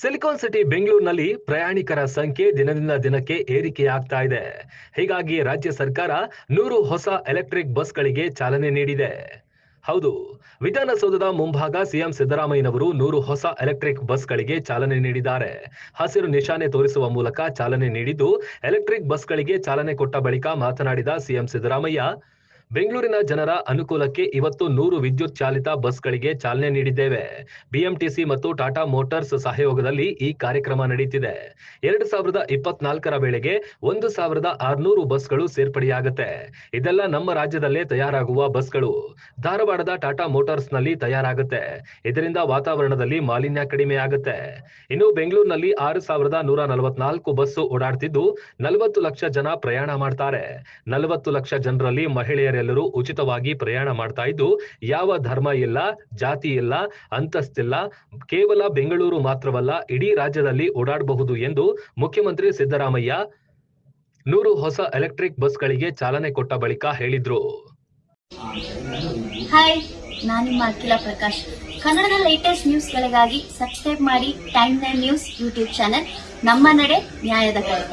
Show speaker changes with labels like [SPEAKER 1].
[SPEAKER 1] Silicon city ಬೆಂಗಳೂರಿನಲ್ಲಿ ಪ್ರಯಾಣಿಕರ ಸಂಖ್ಯೆ ದಿನದಿಂದ ದಿನಕ್ಕೆ ಏರಿಕೆಯಾಗ್ತಾ ಇದೆ. ಹೀಗಾಗಿ ರಾಜ್ಯ ಸರ್ಕಾರ ನೂರು ಹೊಸ ಎಲೆಕ್ಟ್ರಿಕ್ ಬಸ್ಗಳಿಗೆ ಚಾಲನೆ ನೀಡಿದೆ. ಹೌದು, ವಿಧಾನಸೌಧದ ಮುಂಭಾಗ ಸಿಎಂ ಸಿದ್ದರಾಮಯ್ಯನವರು ನೂರು ಹೊಸ ಎಲೆಕ್ಟ್ರಿಕ್ ಬಸ್ಗಳಿಗೆ ಚಾಲನೆ ನೀಡಿದ್ದಾರೆ. ಹಸಿರು ನಿಶಾನೆ ತೋರಿಸುವ ಮೂಲಕ ಚಾಲನೆ ನೀಡಿದ್ದು, ಎಲೆಕ್ಟ್ರಿಕ್ ಬಸ್ಗಳಿಗೆ ಚಾಲನೆ ಕೊಟ್ಟ ಬಳಿಕ ಮಾತನಾಡಿದ ಸಿಎಂ ಸಿದ್ದರಾಮಯ್ಯ ಬೆಂಗಳೂರಿನ ಜನರ ಅನುಕೂಲಕ್ಕೆ ಇವತ್ತು ನೂರು ವಿದ್ಯುತ್ ಚಾಲಿತ ಬಸ್ಗಳಿಗೆ ಚಾಲನೆ ನೀಡಿದ್ದೇವೆ. ಬಿಎಂಟಿಸಿ ಮತ್ತು ಟಾಟಾ ಮೋಟಾರ್ಸ್ ಸಹಯೋಗದಲ್ಲಿ ಈ ಕಾರ್ಯಕ್ರಮ ನಡೆಯುತ್ತಿದೆ ಎರಡು ಸಾವಿರದ ಇಪ್ಪತ್ನಾಲ್ಕರ ವೇಳೆಗೆ ಒಂದು ಸಾವಿರದ ಆರ್ನೂರು ಬಸ್ಗಳು ಸೇರ್ಪಡೆಯಾಗುತ್ತೆ. ಇದೆಲ್ಲ ನಮ್ಮ ರಾಜ್ಯದಲ್ಲೇ ತಯಾರಾಗುವ ಬಸ್ಗಳು. ಧಾರವಾಡದ ಟಾಟಾ ಮೋಟಾರ್ಸ್ನಲ್ಲಿ ತಯಾರಾಗುತ್ತೆ. ಇದರಿಂದ ವಾತಾವರಣದಲ್ಲಿ ಮಾಲಿನ್ಯ ಕಡಿಮೆ ಆಗುತ್ತೆ ಇನ್ನು ಬೆಂಗಳೂರಿನಲ್ಲಿ ಆರು ಸಾವಿರದ ನೂರ ನಲವತ್ನಾಲ್ಕು ಬಸ್ಸು ಓಡಾಡ್ತಿದ್ದು ನಲವತ್ತು ಲಕ್ಷ ಜನ ಪ್ರಯಾಣ ಮಾಡ್ತಾರೆ. ನಲವತ್ತು ಲಕ್ಷ ಜನರಲ್ಲಿ ಮಹಿಳೆಯರೆಲ್ಲರೂ ಉಚಿತವಾಗಿ ಪ್ರಯಾಣ ಮಾಡ್ತಾ ಇದ್ದು, ಯಾವ ಧರ್ಮ ಇಲ್ಲ, ಜಾತಿ ಇಲ್ಲ, ಅಂತಸ್ತಿಲ್ಲ, ಕೇವಲ ಬೆಂಗಳೂರು ಮಾತ್ರವಲ್ಲ, ಇಡೀ ರಾಜ್ಯದಲ್ಲಿ ಓಡಾಡಬಹುದು ಎಂದು ಮುಖ್ಯಮಂತ್ರಿ ಸಿದ್ದರಾಮಯ್ಯ ನೂರು ಹೊಸ ಎಲೆಕ್ಟ್ರಿಕ್ ಬಸ್ಗಳಿಗೆ ಚಾಲನೆ ಕೊಟ್ಟ ಬಳಿಕ ಹೇಳಿದ್ರು.
[SPEAKER 2] ಹಾಯ್, ನಾನು ನಿಮ್ಮ ಅಖಿಲ ಪ್ರಕಾಶ್. ಕನ್ನಡದ ಲೇಟೆಸ್ಟ್ ನ್ಯೂಸ್ಗಳಿಗಾಗಿ ಸಬ್ಸ್ಕ್ರೈಬ್ ಮಾಡಿ time nine news YouTube channel ನಮ್ಮ ನಡೆ ನ್ಯಾಯದ ಕಡೆ.